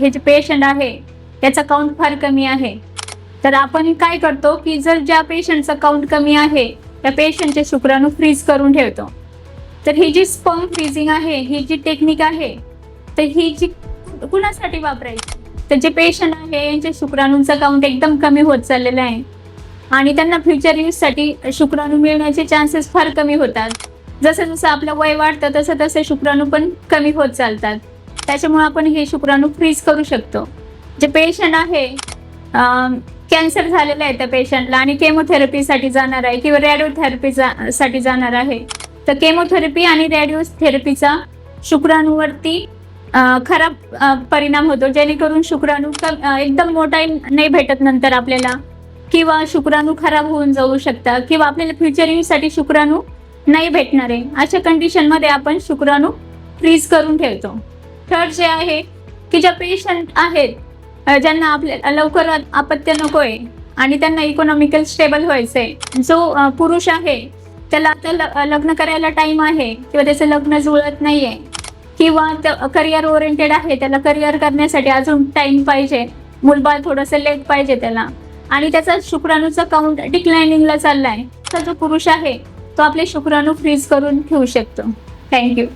हे जे पेशंट आहे त्याचा काउंट फार कमी आहे. तर आपण काय करतो की जर ज्या पेशंटचा काउंट कमी आहे त्या पेशंटचे शुक्राणू फ्रीज करून ठेवतो. तर ही जी स्पम फ्रीजिंग आहे ही जी टेक्निक आहे तर ही जी कुणासाठी वापरायची? तर जे पेशंट आहे यांच्या शुक्राणूंचा काउंट एकदम कमी होत चाललेला आहे. आणि त्यांना फ्युचर यूजसाठी शुक्राणू मिळण्याचे चान्सेस फार कमी होतात. जसं जसं आपलं वय वाढतं तसं तसे शुक्राणू पण कमी होत चालतात. त्याच्यामुळे आपण हे शुक्राणू फ्रीज करू शकतो. जे पेशंट आहे कॅन्सर झालेलं आहे त्या पेशंटला आणि केमोथेरपीसाठी जाणार आहे किंवा रेडिओथेरपी साठी जाणार आहे तर केमोथेरपी आणि रेडिओथेरपीचा शुक्राणूवरती खराब परिणाम होतो. जेणेकरून शुक्राणू एकदम मोठा नाही भेटत नंतर आपल्याला. किंवा शुक्राणू खराब होऊन जाऊ शकतात किंवा आपल्याला फ्युचर यूजसाठी शुक्राणू नाही भेटणार आहे. अशा कंडिशनमध्ये आपण शुक्राणू फ्रीज करून ठेवतो. थर्ड जे आहे की ज्या पेशंट आहेत ज्यांना आपल्या लवकर अपत्य नको आहे आणि त्यांना इकॉनॉमिकल स्टेबल व्हायचं आहे जो पुरुष आहे त्याला आता लग्न करायला टाइम आहे किंवा त्याचं लग्न जुळत नाही आहे किंवा करिअर ओरिएंटेड आहे त्याला करिअर करण्यासाठी अजून टाइम पाहिजे मुलबाळ थोडंसं लेट पाहिजे त्याला. आणि त्याचा शुक्राणूचा काउंट डिक्लायनिंगला चाललाय. तर जो पुरुष आहे तो आपले शुक्राणू फ्रीज करून ठेवू शकतो. थँक्यू